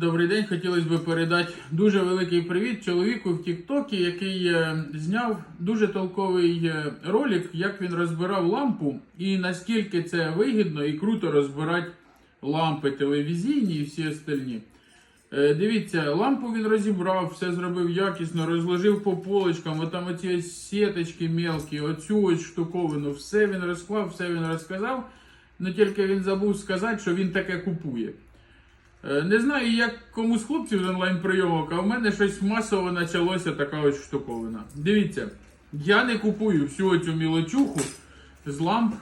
Добрий день, хотілося б передати дуже великий привіт чоловіку в Тіктокі, який е, зняв дуже толковий е, ролик, як він розбирав лампу, і наскільки це вигідно і круто розбирати лампи телевізійні і всі остальні. Е, Дивіться, лампу він розібрав, все зробив якісно, розложив по полочкам, отам оці сіточки мелкі, оцю ось штуковину, все він розклав, все він розказав. Ну тільки він забув сказати, що він таке купує. Е, Не знаю, як кому з хлопців з онлайн-прийомок, а в мене щось масово почалося така ось штуковина. Dивіться, я не купую всю цю мілочуху з ламп,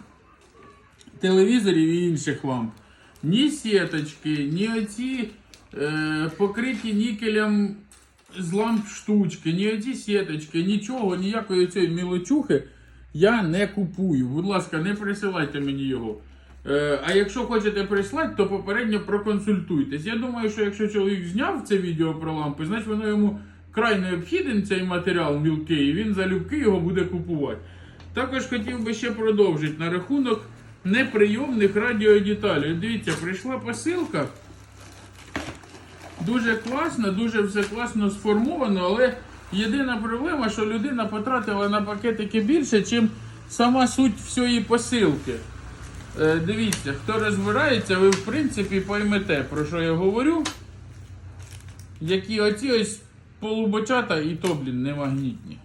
телевізорів і інших ламп. Ні сіточки, ні оці е, покриті нікелем з ламп штучки, ні оці сіточки, нічого, ніякої цієї мілочухи я не купую. Будь ласка, не присилайте мені його. Е, а якщо хочете прислати, то попередньо проконсультуйтесь. Я думаю, що якщо чоловік зняв це відео про лампи, значить воно йому край необхіден цей матеріал мілкий, і він залюбки його буде купувати. Також хотів би ще продовжити на рахунок неприйомних радіодеталей. Дивіться, прийшла посилка. Дуже класно, дуже все класно сформовано, але єдина проблема, що людина потратила на пакетики більше, ніж сама суть всієї посилки. Е, дивіться, хто розбирається, ви в принципі поймете, про що я говорю. Які оці ось полубочата і то, блін, не магнітні.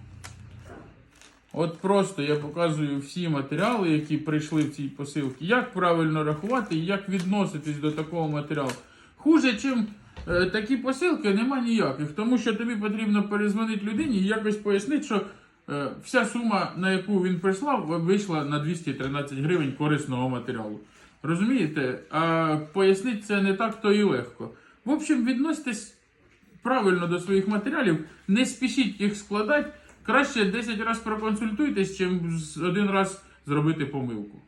От просто я показую всі матеріали, які прийшли в цій посилці, як правильно рахувати і як відноситись до такого матеріалу. Хуже, чим е, такі посилки, нема ніяких, тому що тобі потрібно перезвонити людині і якось пояснити, що вся сума, на яку він прислав, вийшла на 213 гривень корисного матеріалу. Розумієте? А пояснити це не так, то і легко. В общем, відноситесь правильно до своїх матеріалів, не спішіть їх складати. Краще 10 разів проконсультуйтесь, чим один раз зробити помилку.